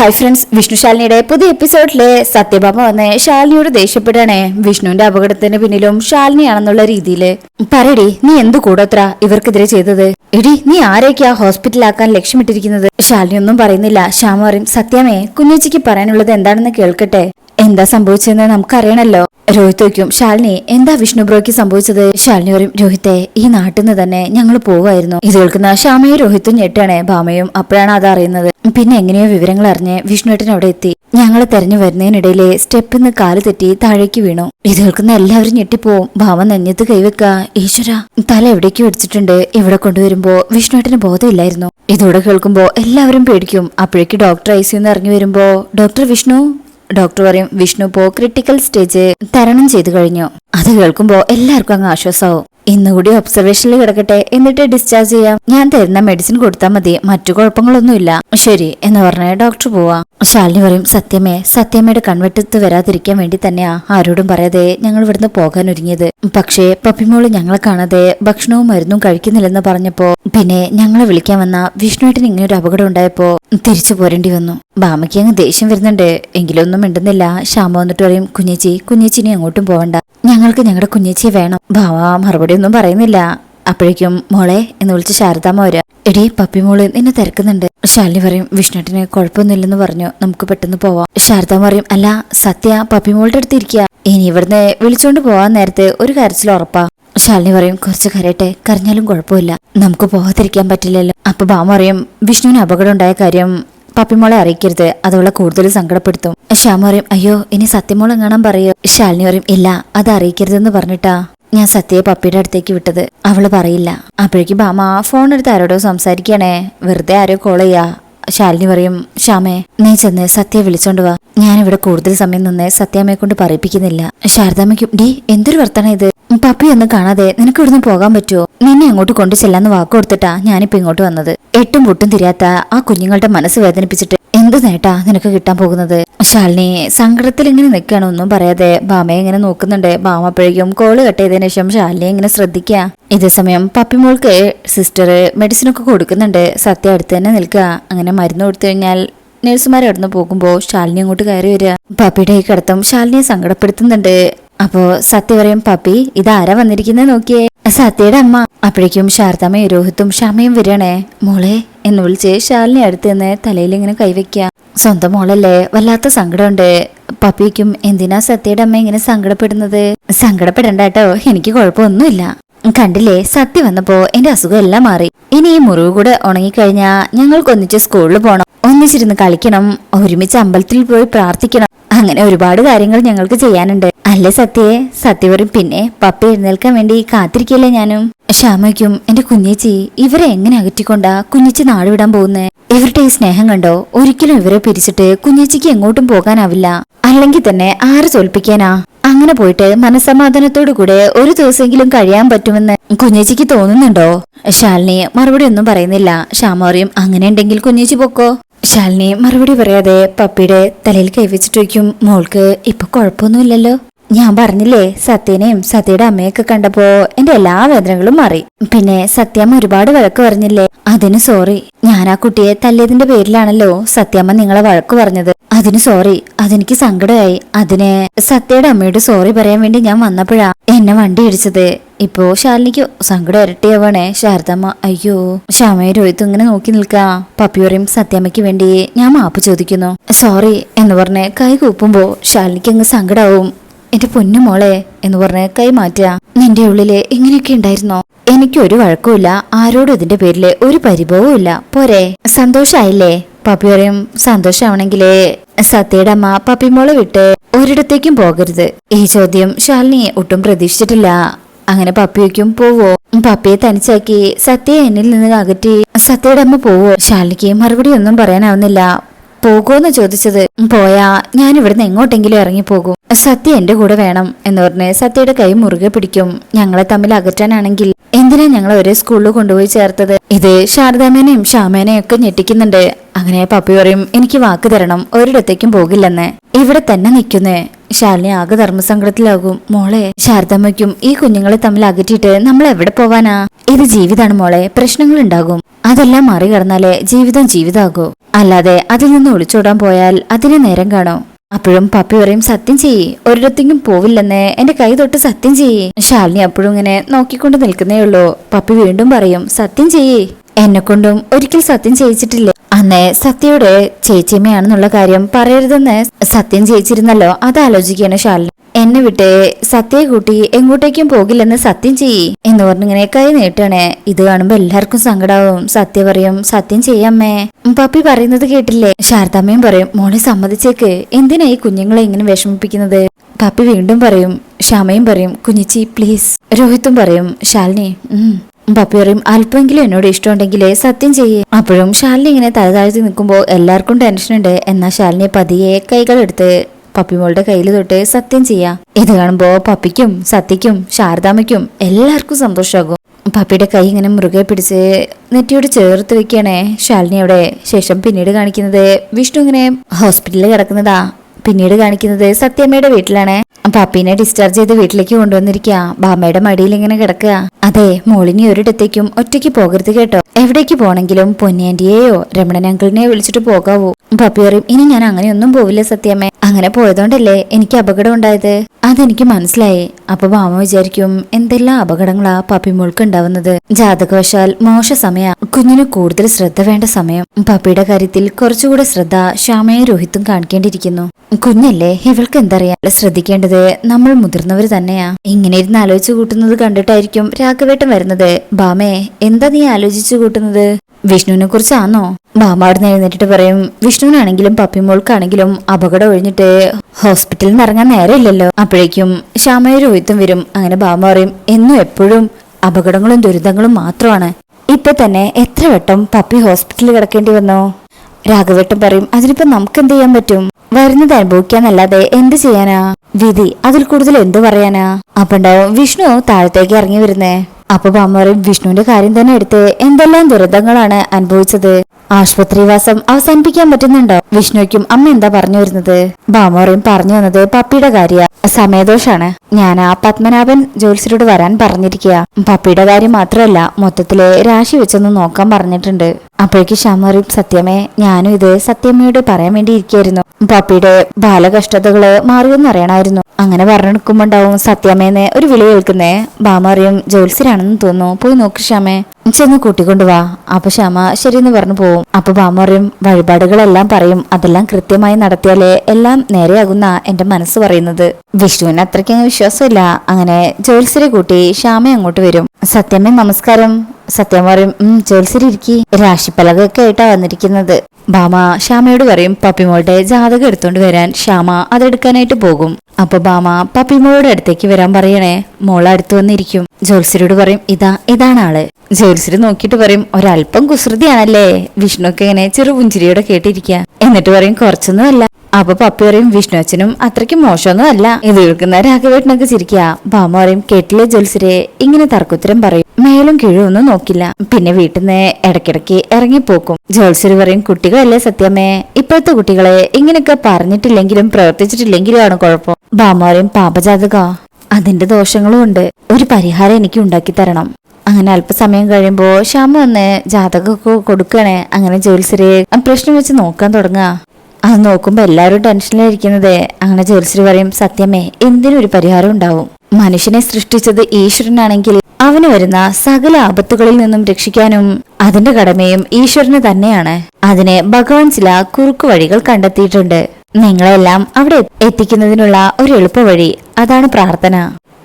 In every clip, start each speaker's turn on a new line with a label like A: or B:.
A: Hi friends Vishnu ശാലിനിയുടെ പുതിയ എപ്പിസോഡിലെ സത്യഭാമ വന്ന് ശാലിനിയോട് ദേഷ്യപ്പെടാണേ വിഷ്ണുവിന്റെ അപകടത്തിന് പിന്നിലും ശാലിനിയാണെന്നുള്ള രീതിയിൽ പറയടി നീ എന്തു കൂടോത്ര ഇവർക്കെതിരെ ചെയ്തത്? എടി നീ ആരൊക്കെയാ ഹോസ്പിറ്റലാക്കാൻ ലക്ഷ്യമിട്ടിരിക്കുന്നത്? ശാലിനി ഒന്നും പറയുന്നില്ല. ശ്യാമ പറയും സത്യമേ കുഞ്ഞേച്ചിക്ക് പറയാനുള്ളത് എന്താണെന്ന് കേൾക്കട്ടെ? എന്താ സംഭവിച്ചതെന്ന് നമുക്കറിയണല്ലോ. രോഹിത് വയ്ക്കും ശാലിനി എന്താ വിഷ്ണു ബ്രോയ്ക്ക് സംഭവിച്ചത്? ശാലിനി പറയും രോഹിത്തെ ഈ നാട്ടിൽ നിന്ന് തന്നെ ഞങ്ങൾ പോവായിരുന്നു ഇത് കേൾക്കുന്ന ശ്യാമയും രോഹിത്തും ഞെട്ടാണ് ഭാമയും അപ്പോഴാണ് അത് അറിയുന്നത്. പിന്നെ എങ്ങനെയോ വിവരങ്ങൾ അറിഞ്ഞ് വിഷ്ണുവേട്ടൻ അവിടെ എത്തി. ഞങ്ങൾ തെരഞ്ഞു വരുന്നതിനിടയിലെ സ്റ്റെപ്പിൽ നിന്ന് കാൽ തെറ്റി താഴേക്ക് വീണു. ഇത് കേൾക്കുന്ന എല്ലാവരും ഞെട്ടിപ്പോവും. ഭാമ നെഞ്ഞത്ത് കൈവെക്ക ഈശ്വര തല എവിടേക്ക് വെടിച്ചിട്ടുണ്ട് ഇവിടെ കൊണ്ടുവരുമ്പോ വിഷ്ണുവേട്ടന് ബോധമില്ലായിരുന്നു. ഇതോടെ കേൾക്കുമ്പോ എല്ലാവരും പേടിക്കും. അപ്പോഴേക്ക് ഡോക്ടർ ഐ സിന്ന് ഇറങ്ങി വരുമ്പോ ഡോക്ടർ വിഷ്ണു ഡോക്ടർ പറയും വിഷ്ണു പോ ക്രിട്ടിക്കൽ സ്റ്റേജ് തരണം ചെയ്തു കഴിഞ്ഞു. അത് കേൾക്കുമ്പോ എല്ലാവർക്കും അങ്ങ് ആശ്വാസമാവും. ഇന്നുകൂടി ഒബ്സർവേഷനിൽ കിടക്കട്ടെ. എന്നിട്ട് ഡിസ്ചാർജ് ചെയ്യാം. ഞാൻ തരുന്ന മെഡിസിൻ കൊടുത്താൽ മതി. മറ്റു കുഴപ്പങ്ങളൊന്നുമില്ല. ശരി എന്ന് പറഞ്ഞ ഡോക്ടർ പോവാ. ശാലിനി പറയും സത്യമേ സത്യമയുടെ കൺവെട്ടത്ത് വരാതിരിക്കാൻ വേണ്ടി തന്നെയാ ആരോടും പറയാതെ ഞങ്ങൾ ഇവിടുന്ന് പോകാൻ ഒരുങ്ങിയത്. പക്ഷേ പപ്പിമോൾ ഞങ്ങളെ കാണാതെ ഭക്ഷണവും മരുന്നും കഴിക്കുന്നില്ലെന്ന് പറഞ്ഞപ്പോ പിന്നെ ഞങ്ങളെ വിളിക്കാൻ വന്ന വിഷ്ണുവേട്ടന് ഇങ്ങനെ ഒരു അപകടം ഉണ്ടായപ്പോ തിരിച്ചു പോരേണ്ടി വന്നു. ബാമയ്ക്ക് അങ്ങ് ദേഷ്യം വരുന്നുണ്ട്. എങ്കിലും ഒന്നും മിണ്ടുന്നില്ല. ശ്യാമ വന്നിട്ട് പറയും കുഞ്ഞേച്ചി കുഞ്ഞേച്ചിനി അങ്ങോട്ടും പോവണ്ട. ഞങ്ങൾക്ക് ഞങ്ങളുടെ കുഞ്ഞേച്ചിയെ വേണം. ഭാവ മറുപടി ഒന്നും പറയുന്നില്ല. അപ്പോഴേക്കും മോളെ എന്ന് വിളിച്ച് ശാരദാമ്മ എടി പപ്പി മോൾ നിന്നെ തിരക്കുന്നുണ്ട്. ശാലിനി പറയും വിഷ്ണുട്ടിന് കുഴപ്പമൊന്നുമില്ലെന്ന് പറഞ്ഞു. നമുക്ക് പെട്ടെന്ന് പോവാം. ശാരദാമ്മ പറയും അല്ല സത്യ പപ്പി മോളുടെ അടുത്ത് ഇരിക്കുക ഇനി ഇവിടുന്ന് വിളിച്ചുകൊണ്ട് പോവാൻ നേരത്തെ ഒരു കാര്യത്തിൽ ഉറപ്പാ. ശാലിനി പറയും കുറച്ച് കരയട്ടെ. കരഞ്ഞാലും കുഴപ്പമില്ല. നമുക്ക് പോകാതിരിക്കാൻ പറ്റില്ലല്ലോ. അപ്പൊ ബാമ പറയും വിഷ്ണുവിന് അപകടം ഉണ്ടായ കാര്യം പപ്പിമോളെ അറിയിക്കരുത്. അതവളെ കൂടുതൽ സങ്കടപ്പെടുത്തും. ശ്യാമ പറയും അയ്യോ ഇനി സത്യമോളെ കാണാൻ പറയോ? ശാലിനി പറയും ഇല്ല അത് അറിയിക്കരുതെന്ന് പറഞ്ഞിട്ടാ. ഞാൻ സത്യയെ പപ്പിയുടെ അടുത്തേക്ക് വിട്ടത്. അവൾ പറയില്ല. അപ്പോഴേക്കും ബാമ ഫോൺ എടുത്ത് ആരോടോ സംസാരിക്കണേ വെറുതെ ആരോ കോൾ ചെയ്യാ. ശാലിനി പറയും ശ്യാമേ നീ ചെന്ന് സത്യ വിളിച്ചോണ്ട് വാ. ഞാനിവിടെ കൂടുതൽ സമയം നിന്ന് സത്യാമ്മയെ കൊണ്ട് പറയിപ്പിക്കുന്നില്ല. ശാരദാമ്മയ്ക്കും ഡി എന്തൊരു വർത്തണം ഇത്? പപ്പി ഒന്നും കാണാതെ നിനക്ക് ഇവിടുന്ന് പോകാൻ പറ്റുമോ നിന്നെ അങ്ങോട്ട് കൊണ്ടു ചെല്ലാന്ന് വാക്ക് കൊടുത്തിട്ടാ ഞാനിപ്പോ ഇങ്ങോട്ട് വന്നത്. എട്ടും പൊട്ടും തിരിയാത്ത ആ കുഞ്ഞുങ്ങളുടെ മനസ്സ് വേദനിപ്പിച്ചിട്ട് എന്ത് നേട്ടാ നിനക്ക് കിട്ടാൻ പോകുന്നത്? ശാലിനി സങ്കടത്തിൽ ഇങ്ങനെ നിൽക്കുകയാണോ ഒന്നും പറയാതെ ബാമയെ ഇങ്ങനെ നോക്കുന്നുണ്ട്. ബാമ അപ്പോഴേക്കും കോൾ കട്ട് ചെയ്തതിനു ശേഷം ശാലിനിയെ ഇങ്ങനെ ശ്രദ്ധിക്കുക ഇതേ സമയം പപ്പിമോൾക്ക് സിസ്റ്റർ മെഡിസിനൊക്കെ കൊടുക്കുന്നുണ്ട്. സത്യ അടുത്ത് തന്നെ നിൽക്കുക. അങ്ങനെ മരുന്ന് കൊടുത്തു കഴിഞ്ഞാൽ നഴ്സുമാർ അവിടുന്ന് പോകുമ്പോൾ ശാലിനി അങ്ങോട്ട് കയറി വരിക. പപ്പിയുടെ ഈ കിടത്തം ശാലിനിയെ സങ്കടപ്പെടുത്തുന്നുണ്ട്. അപ്പോ സത്യ പറയും പപ്പി ഇതാരാ വന്നിരിക്കുന്നത് നോക്കിയേ? സത്യയുടെ അമ്മ. അപ്പോഴേക്കും ശാരദാമ്മയും രോഹിത്തും ക്ഷമയും വരികയാണേ. മോളെ എന്ന് വിളിച്ച് ശാലിനി അടുത്ത് നിന്ന് തലയിൽ ഇങ്ങനെ കൈവയ്ക്കുക സ്വന്തം മോളല്ലേ? വല്ലാത്ത സങ്കടമുണ്ട്. പപ്പിക്കും എന്തിനാ സത്യയുടെ അമ്മ ഇങ്ങനെ സങ്കടപ്പെടുന്നത്? സങ്കടപ്പെടണ്ട കേട്ടോ. എനിക്ക് കുഴപ്പമൊന്നുമില്ല. കണ്ടില്ലേ സത്യ വന്നപ്പോ എന്റെ അസുഖം എല്ലാം മാറി. ഇനി ഈ മുറിവ് കൂടെ ഉണങ്ങിക്കഴിഞ്ഞാ ഞങ്ങൾക്ക് ഒന്നിച്ച് സ്കൂളിൽ പോണം. ഒന്നിച്ചിരുന്ന് കളിക്കണം ഒരുമിച്ച് അമ്പലത്തിൽ പോയി പ്രാർത്ഥിക്കണം. അങ്ങനെ ഒരുപാട് കാര്യങ്ങൾ ഞങ്ങൾക്ക് ചെയ്യാനുണ്ട്. അല്ലേ സത്യേ? സത്യവരും പിന്നെ പപ്പ എഴുന്നേൽക്കാൻ വേണ്ടി കാത്തിരിക്കല്ലേ ഞാനും? ശ്യാമയ്ക്കും എന്റെ കുഞ്ഞേച്ചി ഇവരെ എങ്ങനെ അകറ്റിക്കൊണ്ടാ കുഞ്ഞേച്ചി നാടുവിടാൻ പോകുന്നേ? ഇവരുടെ ഈ സ്നേഹം കണ്ടോ? ഒരിക്കലും ഇവരെ പിരിച്ചിട്ട് കുഞ്ഞേച്ചിക്ക് എങ്ങോട്ടും പോകാനാവില്ല. അല്ലെങ്കിൽ തന്നെ ആര് തോൽപ്പിക്കാനാ? അങ്ങനെ പോയിട്ട് മനസ്സമാധാനത്തോടു കൂടെ ഒരു ദിവസമെങ്കിലും കഴിയാൻ പറ്റുമെന്ന് കുഞ്ഞേച്ചിക്ക് തോന്നുന്നുണ്ടോ? ശാലിനി മറുപടി ഒന്നും പറയുന്നില്ല. ശ്യാമോറിയും അങ്ങനെ ഉണ്ടെങ്കിൽ കുഞ്ഞേച്ചി പൊക്കോ? ശാലിനി മറുപടി പറയാതെ പപ്പിയുടെ തലയിൽ കൈവച്ചിട്ടിരിക്കും മോൾക്ക് ഇപ്പൊ കുഴപ്പമൊന്നുമില്ലല്ലോ. ഞാൻ പറഞ്ഞില്ലേ സത്യനെയും സത്യയുടെ അമ്മയൊക്കെ കണ്ടപ്പോ എന്റെ എല്ലാ വേദനകളും മാറി. പിന്നെ സത്യാമ്മ ഒരുപാട് വഴക്ക് പറഞ്ഞില്ലേ? അതിന് സോറി. ഞാൻ ആ കുട്ടിയെ തല്ലിയതിന്റെ പേരിലാണല്ലോ സത്യാമ്മ നിങ്ങളെ വഴക്ക് പറഞ്ഞത്. അതിന് സോറി. അതെനിക്ക് സങ്കടമായി. അതിന് സത്യയുടെ അമ്മയോട് സോറി പറയാൻ വേണ്ടി ഞാൻ വന്നപ്പോഴാ എന്നെ വണ്ടി ഇടിച്ചത്. ഇപ്പോ ശാലിനിക്ക് സങ്കടം ഇരട്ടിയാവണേ. ശാരദമ്മ അയ്യോ ശ്യാമയെ രോഹിത്തും ഇങ്ങനെ നോക്കി നിൽക്കാ. പപ്പി പറയും സത്യാമ്മയ്ക്ക് വേണ്ടി ഞാൻ മാപ്പ് ചോദിക്കുന്നു. സോറി എന്ന് പറഞ്ഞ് കൈ കൂപ്പുമ്പോ ശാലിനിക്ക് അങ്ങ് സങ്കടാവും. എന്റെ പൊന്നു മോളെ എന്ന് പറഞ്ഞ് കൈ മാറ്റുക. നിന്റെ ഉള്ളിൽ ഇങ്ങനെയൊക്കെ ഉണ്ടായിരുന്നോ? എനിക്ക് ഒരു വഴക്കുമില്ല. ആരോടും ഇതിന്റെ പേരിൽ ഒരു പരിഭവവും ഇല്ല. പോരെ. സന്തോഷായില്ലേ? പപ്പി പറയും സന്തോഷാവണെങ്കിലേ. സത്യയുടെ അമ്മ പപ്പി മോളെ വിട്ട് ഒരിടത്തേക്കും പോകരുത്. ഈ ചോദ്യം ശാലിനി ഒട്ടും പ്രതീക്ഷിച്ചിട്ടില്ല. അങ്ങനെ പപ്പിയേക്കും പോവോ? പപ്പിയെ തനിച്ചാക്കി സത്യയെ എന്നിൽ നിന്ന് അകറ്റി സത്യയുടെ അമ്മ പോവോ? ശാലിനിക്ക് മറുപടി ഒന്നും പറയാനാവുന്നില്ല. പോകുമെന്ന് ചോദിച്ചത് പോയാ ഞാൻ ഇവിടുന്ന് എങ്ങോട്ടെങ്കിലും ഇറങ്ങിപ്പോകും. സത്യ എന്റെ കൂടെ വേണം എന്ന് പറഞ്ഞ് സത്യയുടെ കൈ മുറുകെ പിടിക്കും. ഞങ്ങളെ തമ്മിൽ അകറ്റാനാണെങ്കിൽ എന്തിനാ ഞങ്ങൾ ഒരേ സ്കൂളിൽ കൊണ്ടുപോയി ചേർത്തത്? ഇത് ശാരദാമേനയും ഷാമേനയും ഒക്കെ ഞെട്ടിക്കുന്നുണ്ട്. അങ്ങനെ പപ്പി പറയും എനിക്ക് വാക്ക് തരണം ഒരിടത്തേക്കും പോകില്ലെന്ന്. ഇവിടെ തന്നെ നിൽക്കുന്നേ. ശാലിനി ആകെ ധർമ്മസങ്കടത്തിലാകും. മോളെ ശാരദാമ്മയ്ക്കും ഈ കുഞ്ഞുങ്ങളെ തമ്മിൽ അകറ്റിയിട്ട് നമ്മൾ എവിടെ പോവാനാ? ഇത് ജീവിതാണ് മോളെ പ്രശ്നങ്ങൾ ഉണ്ടാകും അതെല്ലാം മറികടന്നാലേ ജീവിതം ജീവിതാകൂ. അല്ലാതെ അതിൽ നിന്ന് ഒളിച്ചോടാൻ പോയാൽ അതിന് നേരം കാണോ? അപ്പോഴും പപ്പി പറയും സത്യം ചെയ്യേ. ഒരിടത്തേക്കും പോവില്ലെന്ന്. എന്റെ കൈ തൊട്ട് സത്യം ചെയ്യേ. ശാലിനി അപ്പോഴും ഇങ്ങനെ നോക്കിക്കൊണ്ട് നിൽക്കുന്നേ ഉള്ളൂ. പപ്പി വീണ്ടും പറയും സത്യം ചെയ്യേ. എന്നെ കൊണ്ടും ഒരിക്കൽ സത്യം ചെയ്യിച്ചിട്ടില്ലേ? അന്ന് സത്യയുടെ ചേച്ചിയമ്മയാണെന്നുള്ള കാര്യം പറയരുതെന്ന് സത്യം ചെയ്യിച്ചിരുന്നല്ലോ. അത് ആലോചിക്കുകയാണ് ശാലിനി. എന്നെ വിട്ട് സത്യയെ കൂട്ടി എങ്ങോട്ടേക്കും പോകില്ലെന്ന് സത്യം ചെയ്യി എന്ന് പറഞ്ഞിങ്ങനെ കൈ നീട്ടണേ ഇത് കാണുമ്പോ എല്ലാവർക്കും സങ്കടാവും. സത്യ പറയും സത്യം ചെയ്യമ്മേ പപ്പി പറയുന്നത് കേട്ടില്ലേ? ശാരദാമ്മയും പറയും മോളെ സമ്മതിച്ചേക്ക്. എന്തിനാ ഈ കുഞ്ഞുങ്ങളെ ഇങ്ങനെ വിഷമിപ്പിക്കുന്നത്? പപ്പി വീണ്ടും പറയും ക്ഷമയും പറയും കുഞ്ഞിച്ചി പ്ലീസ്. രോഹിത്തും പറയും ശാലിനി പപ്പി പറയും അല്പമെങ്കിലും എന്നോട് ഇഷ്ടമുണ്ടെങ്കിലേ സത്യം ചെയ്യേ. അപ്പോഴും ശാലിനി ഇങ്ങനെ തലതാഴ്ത്തി നിൽക്കുമ്പോൾ എല്ലാവർക്കും ടെൻഷനുണ്ട്. എന്നാൽ ശാലിനി പതിയെ കൈകളെടുത്ത് പപ്പിമോളുടെ കയ്യിൽ തൊട്ട് സത്യം ചെയ്യാ. ഇത് കാണുമ്പോ പപ്പിക്കും സത്യക്കും ശാരദാമ്മയ്ക്കും എല്ലാവർക്കും സന്തോഷമാകും പപ്പിയുടെ കൈ ഇങ്ങനെ മുറുകെ പിടിച്ച് നെറ്റിയോട് ചേർത്ത് വെക്കുകയാണേ ശാലിനി അവിടെ ശേഷം പിന്നീട് കാണിക്കുന്നത് വിഷ്ണു ഇങ്ങനെ ഹോസ്പിറ്റലിൽ കിടക്കുന്നതാ. പിന്നീട് കാണിക്കുന്നത് സത്യമ്മയുടെ വീട്ടിലാണ്. പപ്പീനെ ഡിസ്ചാർജ് ചെയ്ത് വീട്ടിലേക്ക് കൊണ്ടുവന്നിരിക്കുക ബാമ്മയുടെ മടിയിൽ ഇങ്ങനെ കിടക്കുക. അതെ മോളിനി ഒരിടത്തേക്കും ഒറ്റയ്ക്ക് പോകരുത് കേട്ടോ. എവിടേക്ക് പോണെങ്കിലും പൊന്നിയാന്റിയെയോ രമണൻ അങ്കിളിനെയോ വിളിച്ചിട്ട് പോകാവൂ. പപ്പി പറയും ഇനി ഞാൻ അങ്ങനെയൊന്നും പോവില്ല സത്യമ്മേ അങ്ങനെ പോയതുകൊണ്ടല്ലേ എനിക്ക് അപകടം ഉണ്ടായത്? അതെനിക്ക് മനസ്സിലായി. അപ്പൊ മാമ വിചാരിക്കും എന്തെല്ലാം അപകടങ്ങളാ പപ്പി മോൾക്ക് ഉണ്ടാവുന്നത്. ജാതകവശാൽ മോശ സമയ. കുഞ്ഞിന് കൂടുതൽ ശ്രദ്ധ വേണ്ട സമയം. പപ്പിയുടെ കാര്യത്തിൽ കുറച്ചുകൂടെ ശ്രദ്ധ ശ്യാമയും രോഹിത്തും കാണിക്കേണ്ടിയിരിക്കുന്നു. കുഞ്ഞല്ലേ ഇവൾക്ക് എന്തറിയാം? ശ്രദ്ധിക്കേണ്ടത് നമ്മൾ മുതിർന്നവർ തന്നെയാ. ഇങ്ങനെ ഇരുന്ന് ആലോചിച്ചു കൂട്ടുന്നത് കണ്ടിട്ടായിരിക്കും രാഘവേട്ടൻ വരുന്നത്. ബാമേ എന്താ നീ ആലോചിച്ചു കൂട്ടുന്നത്? വിഷ്ണുവിനെ കുറിച്ചാണോ ബാമ അവിടെ എഴുന്നേറ്റിട്ട് പറയും വിഷ്ണുവിനാണെങ്കിലും പപ്പിമോൾക്കാണെങ്കിലും അപകടം ഒഴിഞ്ഞിട്ട് ഹോസ്പിറ്റലിൽ നിന്ന് ഇറങ്ങാൻ നേരമില്ലല്ലോ. അപ്പോഴേക്കും ശ്യാമയൊരു രോഹിത്തും വരും. അങ്ങനെ ബാമ പറയും എന്നും എപ്പോഴും അപകടങ്ങളും ദുരിതങ്ങളും മാത്രമാണ്. ഇപ്പൊ തന്നെ എത്ര വട്ടം പപ്പി ഹോസ്പിറ്റലിൽ കിടക്കേണ്ടി വന്നോ? രാഘവേട്ടൻ പറയും അതിനിപ്പോ നമുക്ക് എന്ത് ചെയ്യാൻ പറ്റും? വരുന്നത് അനുഭവിക്കാന്നല്ലാതെ എന്ത് ചെയ്യാനാ? വിധി അതിൽ കൂടുതൽ എന്തു പറയാനാ? അപ്പുണ്ടാവും വിഷ്ണു താഴത്തേക്ക് ഇറങ്ങി വരുന്നേ. അപ്പൊ ബാമ്മ വിഷ്ണുവിന്റെ കാര്യം തന്നെ എടുത്ത്. എന്തെല്ലാം ദുരന്തങ്ങളാണ് അനുഭവിച്ചത്? ആശുപത്രിവാസം അവസാനിപ്പിക്കാൻ പറ്റുന്നുണ്ടോ? വിഷ്ണുയ്ക്കും അമ്മ എന്താ പറഞ്ഞു വരുന്നത്? പറയും പറഞ്ഞു വന്നത് പപ്പിയുടെ കാര്യ. സമയദോഷാണ്. ഞാൻ ആ പത്മനാഭൻ ജോത്സ്യരോട് വരാൻ പറഞ്ഞിരിക്കുക പപ്പിയുടെ കാര്യം മാത്രമല്ല മൊത്തത്തിൽ രാശി വെച്ചൊന്ന് നോക്കാൻ പറഞ്ഞിട്ടുണ്ട്. അപ്പോഴേക്ക് ശ്യാമറിയും സത്യമേ ഞാനും ഇത് സത്യമ്മയോട് പറയാൻ വേണ്ടി ഇരിക്കായിരുന്നു പപ്പിയുടെ ബാലകഷ്ടതകൾ മാറിയെന്ന് അറിയണമായിരുന്നു. അങ്ങനെ പറഞ്ഞെടുക്കുമ്പോണ്ടാവും സത്യാമ്മേന്ന് ഒരു വിളി കേൾക്കുന്നേ. ബാമറിയും ജോത്സ്യരാണെന്ന് തോന്നുന്നു. പോയി നോക്ക് ശ്യാമേ. ചെന്ന് കൂട്ടിക്കൊണ്ടുവാ അപ്പൊ ശ്യാമ ശരിയെന്ന് പറഞ്ഞു പോവും. അപ്പൊ ബാമറിയും വഴിപാടുകളെല്ലാം പറയും. അതെല്ലാം കൃത്യമായി നടത്തിയാലേ എല്ലാം നേരെയാകുന്ന എന്റെ മനസ്സ് പറയുന്നത്. വിഷ്ണുവിന് അത്രയ്ക്ക് വിശ്വാസമില്ല. അങ്ങനെ ജോത്സ്യരെ കൂട്ടി ശ്യാമ അങ്ങോട്ട് വരും. സത്യമ്മേ നമസ്കാരം. സത്യം പറയും ഉം ജോത്സ്യരി ഇരിക്കി. രാശിപ്പലകൊക്കെ ആയിട്ടാ വന്നിരിക്കുന്നത്. ബാമ ശ്യാമയോട് പറയും പപ്പിമോളുടെ ജാതകം എടുത്തോണ്ട് വരാൻ ശ്യാമ അതെടുക്കാനായിട്ട് പോകും. അപ്പൊ ബാമ പപ്പിമോളുടെ അടുത്തേക്ക് വരാൻ പറയണേ മോൾ അടുത്ത് വന്നിരിക്കും. ജോത്സ്യരോട് പറയും ഇതാ ഇതാണ് ആൾ. ജോത്സ്യര് നോക്കിയിട്ട് പറയും ഒരല്പം കുസൃതിയാണല്ലേ? വിഷ്ണുക്കെ ഇങ്ങനെ ചെറു പുഞ്ചിരിയോടെ കേട്ടിരിക്കുക എന്നിട്ട് പറയും കുറച്ചൊന്നുമല്ല അപ്പൊ പപ്പി പറയും വിഷ്ണു അച്ഛനും അത്രയ്ക്ക് മോശമൊന്നും അല്ല. ഇത് കേൾക്കുന്ന രാഘവേട്ടനൊക്കെ ചിരിക്കുക ബാമ പറയും കേട്ടില്ലേ ജോത്സ്യരെ ഇങ്ങനെ തർക്കുത്തരം പറയും. മേലും കീഴും ഒന്നും നോക്കില്ല. പിന്നെ വീട്ടിൽ നിന്ന് ഇടയ്ക്കിടയ്ക്ക് ഇറങ്ങിപ്പോക്കും. ജോൽസരി പറയും കുട്ടികളല്ലേ സത്യമേ? ഇപ്പോഴത്തെ കുട്ടികളെ ഇങ്ങനെയൊക്കെ പറഞ്ഞിട്ടില്ലെങ്കിലും പ്രവർത്തിച്ചിട്ടില്ലെങ്കിലും ആണ് കുഴപ്പം. ബാമ പറയും പാപജാതക. അതിന്റെ ദോഷങ്ങളും ഉണ്ട്. ഒരു പരിഹാരം എനിക്ക് ഉണ്ടാക്കി തരണം. അങ്ങനെ അല്പസമയം കഴിയുമ്പോ ശ്യാമ വന്ന് ജാതകമൊക്കെ കൊടുക്കണേ. അങ്ങനെ ജോത്സ്യരെ പ്രശ്നം വെച്ച് നോക്കാൻ തുടങ്ങുക അത് നോക്കുമ്പോ എല്ലാവരും ടെൻഷനിലിരിക്കുന്നത് അങ്ങനെ ജോത്സ്യര് പറയും സത്യമേ എന്തിനും ഒരു പരിഹാരം ഉണ്ടാവും? മനുഷ്യനെ സൃഷ്ടിച്ചത് ഈശ്വരനാണെങ്കിൽ അവന് വരുന്ന സകല ആപത്തുകളിൽ നിന്നും രക്ഷിക്കാനും അതിന്റെ കടമയും ഈശ്വരന് തന്നെയാണ്. അതിന് ഭഗവാൻ ചില കുറുക്കു വഴികൾ കണ്ടെത്തിയിട്ടുണ്ട്. നിങ്ങളെല്ലാം അവിടെ എത്തിക്കുന്നതിനുള്ള ഒരു എളുപ്പവഴി അതാണ് പ്രാർത്ഥന.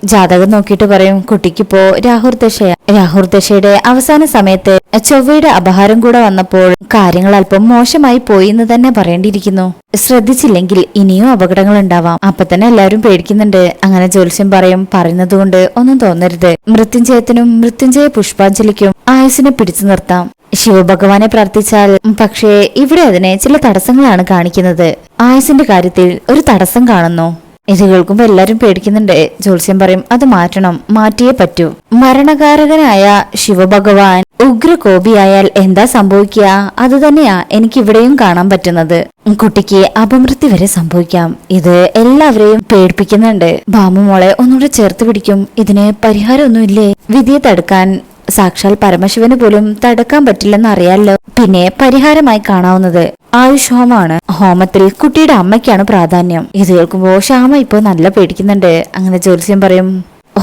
A: ജാതകം നോക്കിയിട്ട് പറയും കുട്ടിക്കിപ്പോ രാഹുർ ദശയ. രാഹുർ ദശയുടെ അവസാന സമയത്ത് ചൊവ്വയുടെ അപഹാരം കൂടെ വന്നപ്പോൾ കാര്യങ്ങൾ അല്പം മോശമായി പോയി എന്ന് തന്നെ പറയേണ്ടിയിരിക്കുന്നു. ശ്രദ്ധിച്ചില്ലെങ്കിൽ ഇനിയും അപകടങ്ങൾ ഉണ്ടാവാം. അപ്പൊ തന്നെ എല്ലാവരും പേടിക്കുന്നുണ്ട്. അങ്ങനെ ജ്യോത്സ്യം പറയും പറയുന്നത് കൊണ്ട് ഒന്നും തോന്നരുത്. മൃത്യുഞ്ജയത്തിനും മൃത്യുഞ്ജയ പുഷ്പാഞ്ജലിക്കും ആയുസിനെ പിടിച്ചു നിർത്താം. ശിവഭഗവാനെ പ്രാർത്ഥിച്ചാൽ പക്ഷേ ഇവിടെ അതിനെ ചില തടസ്സങ്ങളാണ് കാണിക്കുന്നത്. ആയുസിന്റെ കാര്യത്തിൽ ഒരു തടസ്സം കാണുന്നു. ഇത് കേൾക്കുമ്പോ എല്ലാരും പേടിക്കുന്നുണ്ട്. ജോത്സ്യം പറയും അത് മാറ്റണം. മാറ്റിയേ പറ്റൂ. മരണകാരകനായ ശിവഭഗവാൻ ഉഗ്രകോപിയായാൽ എന്താ സംഭവിക്കുക? അത് തന്നെയാ എനിക്ക് ഇവിടെയും കാണാൻ പറ്റുന്നത്. കുട്ടിക്ക് അപമൃത്യു വരെ സംഭവിക്കാം. ഇത് എല്ലാവരെയും പേടിപ്പിക്കുന്നുണ്ട്. ബാമു മോളെ ഒന്നുകൂടെ ചേർത്ത് പിടിക്കും. ഇതിന് പരിഹാരമൊന്നുമില്ലേ? വിധിയെ തടുക്കാൻ സാക്ഷാൽ പരമശിവന് പോലും തടക്കാൻ പറ്റില്ലെന്ന് അറിയാലോ പിന്നെ പരിഹാരമായി കാണാവുന്നത് ആയുഷ് ഹോമാണ്. ഹോമത്തിൽ കുട്ടിയുടെ അമ്മയ്ക്കാണ് പ്രാധാന്യം. ഇത് കേൾക്കുമ്പോ ശ്യാമ ഇപ്പോ നല്ല പേടിക്കുന്നുണ്ട്. അങ്ങനെ ജ്യോത്സ്യം പറയും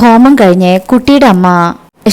A: ഹോമം കഴിഞ്ഞ് കുട്ടിയുടെ അമ്മ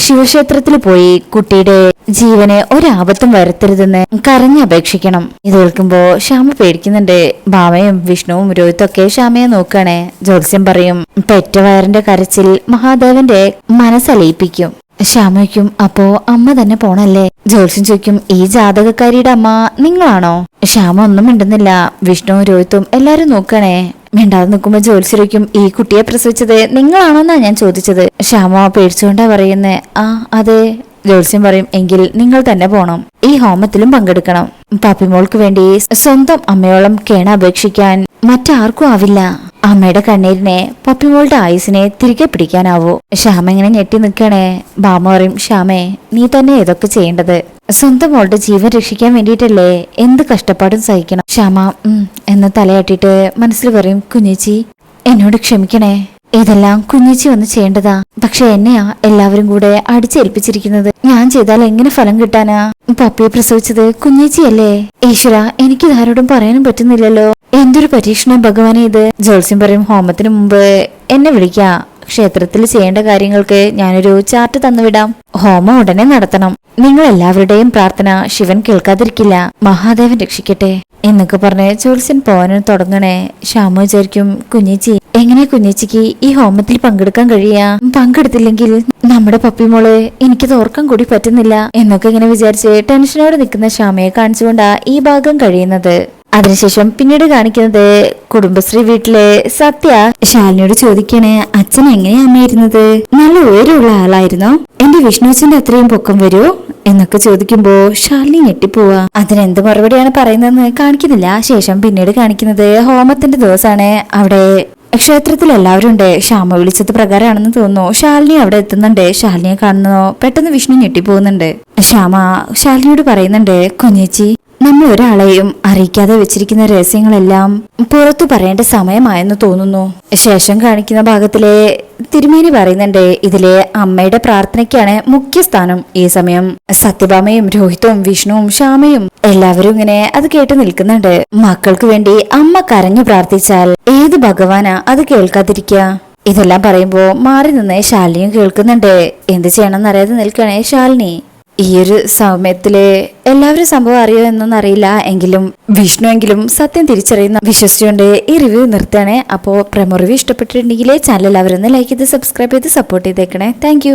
A: ശിവക്ഷേത്രത്തിൽ പോയി കുട്ടിയുടെ ജീവന് ഒരാപത്തും വരുത്തരുതെന്ന് കരഞ്ഞപേക്ഷിക്കണം ഇത് കേൾക്കുമ്പോ ശ്യാമ പേടിക്കുന്നുണ്ട്. ഭാമയും വിഷ്ണുവും രോഹിത്തൊക്കെ ശ്യാമയെ നോക്കണേ ജ്യോത്സ്യം പറയും പെറ്റവയറിന്റെ കരച്ചിൽ മഹാദേവന്റെ മനസ്സലയിപ്പിക്കും. ശ്യാമയ്ക്കും അപ്പോ അമ്മ തന്നെ പോണല്ലേ? ജ്യോത്സ്യം ചോദിക്കും ഈ ജാതകക്കാരിയുടെ അമ്മ നിങ്ങളാണോ? ശ്യാമ ഒന്നും മിണ്ടുന്നില്ല. വിഷ്ണു രോഹിത്തും എല്ലാരും നോക്കണേ. മിണ്ടാതെ നിൽക്കുമ്പോ ജ്യോത്സ്യരയ്ക്കും ഈ കുട്ടിയെ പ്രസവിച്ചത് നിങ്ങളാണോന്നാ ഞാൻ ചോദിച്ചത്? ശ്യാമ പേടിച്ചുകൊണ്ടാ പറയുന്നേ ആ അതെ. ജ്യോത്സ്യം പറയും എങ്കിൽ നിങ്ങൾ തന്നെ പോണം. ഈ ഹോമത്തിലും പങ്കെടുക്കണം. പാപ്പിമോൾക്ക് വേണ്ടി സ്വന്തം അമ്മയോളം കേണ അപേക്ഷിക്കാൻ മറ്റാർക്കും ആവില്ല. അമ്മയുടെ കണ്ണീരിനെ പപ്പിമോളുടെ ആയുസിനെ തിരികെ പിടിക്കാനാവൂ. ശ്യാമ ഇങ്ങനെ ഞെട്ടി നിൽക്കണേ. ബാമ പറയും ശ്യാമേ നീ തന്നെ ഇതൊക്കെ ചെയ്യേണ്ടത്? സ്വന്തം മോളുടെ ജീവൻ രക്ഷിക്കാൻ വേണ്ടിയിട്ടല്ലേ എന്ത് കഷ്ടപ്പാടും സഹിക്കണം? ശ്യാമ എന്ന് തലയാട്ടിട്ട് മനസ്സിൽ പറയും കുഞ്ഞേച്ചി എന്നോട് ക്ഷമിക്കണേ. ഇതെല്ലാം കുഞ്ഞേച്ചി വന്ന് ചെയ്യേണ്ടതാ. പക്ഷെ എന്നെയാ എല്ലാവരും കൂടെ അടിച്ചേൽപ്പിച്ചിരിക്കുന്നത്. ഞാൻ ചെയ്താൽ എങ്ങനെ ഫലം കിട്ടാനാ? പപ്പിയെ പ്രസവിച്ചത് കുഞ്ഞേച്ചിയല്ലേ? ഈശ്വര എനിക്ക് ഇതാരോടും പറയാനും പറ്റുന്നില്ലല്ലോ. എന്തൊരു പരീക്ഷണം ഭഗവാനെ ഇത്? ജോത്സ്യം പറയും ഹോമത്തിന് മുമ്പ് എന്നെ വിളിക്കാം. ക്ഷേത്രത്തിൽ ചെയ്യേണ്ട കാര്യങ്ങൾക്ക് ഞാനൊരു ചാർട്ട് തന്നുവിടാം. ഹോമം ഉടനെ നടത്തണം. നിങ്ങൾ എല്ലാവരുടെയും പ്രാർത്ഥന ശിവൻ കേൾക്കാതിരിക്കില്ല. മഹാദേവൻ രക്ഷിക്കട്ടെ. എന്നൊക്കെ പറഞ്ഞ് ജോത്സ്യൻ പോകാനും തുടങ്ങണേ. ശ്യാമ വിചാരിക്കും കുഞ്ഞിച്ചി എങ്ങനെ കുഞ്ഞിച്ചിക്ക് ഈ ഹോമത്തിൽ പങ്കെടുക്കാൻ കഴിയാ? പങ്കെടുത്തില്ലെങ്കിൽ നമ്മുടെ പപ്പിമോൾ എനിക്ക് തോർക്കം കൂടി പറ്റുന്നില്ല. എന്നൊക്കെ ഇങ്ങനെ വിചാരിച്ച് ടെൻഷനോടെ നിൽക്കുന്ന ശ്യാമയെ കാണിച്ചുകൊണ്ടാ ഈ ഭാഗം കഴിയുന്നത്. അതിനുശേഷം പിന്നീട് കാണിക്കുന്നത് കുടുംബശ്രീ വീട്ടിലെ സത്യ. ശാലിനിയോട് ചോദിക്കണേ അച്ഛൻ എങ്ങനെയാ അമ്മയിരുന്നത് നല്ല ഉയരമുള്ള ആളായിരുന്നോ? എന്റെ വിഷ്ണുച്ചന്റെ അത്രയും പൊക്കം വരുമോ? എന്നൊക്കെ ചോദിക്കുമ്പോ ശാലിനി ഞെട്ടിപ്പോവാ. അതിനെന്ത് മറുപടിയാണ് പറയുന്നതെന്ന് കാണിക്കുന്നില്ല. ശേഷം പിന്നീട് കാണിക്കുന്നത് ഹോമത്തിന്റെ ദിവസമാണ്. അവിടെ ക്ഷേത്രത്തിൽ എല്ലാവരും ഉണ്ട്. ശ്യാമ വിളിച്ചത് പ്രകാരമാണെന്ന് തോന്നുന്നു. ശാലിനി അവിടെ എത്തുന്നുണ്ട്. ശാലിനിയെ കാണുന്നു. പെട്ടെന്ന് വിഷ്ണു ഞെട്ടിപ്പോകുന്നുണ്ട്. ശ്യാമ ശാലിനിയോട് പറയുന്നുണ്ട് കുഞ്ഞേച്ചി നമ്മൾ ഒരാളെയും അറിയിക്കാതെ വെച്ചിരിക്കുന്ന രഹസ്യങ്ങളെല്ലാം പുറത്തു പറയേണ്ട സമയമായെന്ന് തോന്നുന്നു. ശേഷം കാണിക്കുന്ന ഭാഗത്തിലെ തിരുമേനി പറയുന്നുണ്ട് ഇതിലെ അമ്മയുടെ പ്രാർത്ഥനയ്ക്കാണ് മുഖ്യസ്ഥാനം ഈ സമയം. സത്യഭാമയും രോഹിതവും വിഷ്ണുവും ശ്യാമയും എല്ലാവരും ഇങ്ങനെ അത് കേട്ട് നിൽക്കുന്നുണ്ട്. മക്കൾക്ക് വേണ്ടി അമ്മ കരഞ്ഞു പ്രാർത്ഥിച്ചാൽ ഏത് ഭഗവാനാ അത് കേൾക്കാതിരിക്കുക? ഇതെല്ലാം പറയുമ്പോ മാറി നിന്ന് ശാലിനിയും കേൾക്കുന്നുണ്ട്. എന്ത് ചെയ്യണമെന്ന് അറിയാതെ നിൽക്കണേ ശാലിനി. ഈ ഒരു സമയത്തിൽ എല്ലാവരും സംഭവം അറിയോ എന്നൊന്നും അറിയില്ല എങ്കിലും വിഷ്ണു എങ്കിലും സത്യം തിരിച്ചറിയുന്ന വിശ്വസിച്ചുകൊണ്ട് ഈ റിവ്യൂ നിർത്തുകയാണ്. അപ്പോൾ പ്രമോ റിവ്യൂ ഇഷ്ടപ്പെട്ടിട്ടുണ്ടെങ്കിൽ ചാനൽ എല്ലാവരും ലൈക്ക് ചെയ്ത് സബ്സ്ക്രൈബ് ചെയ്ത് സപ്പോർട്ട് ചെയ്തേക്കണേ. താങ്ക്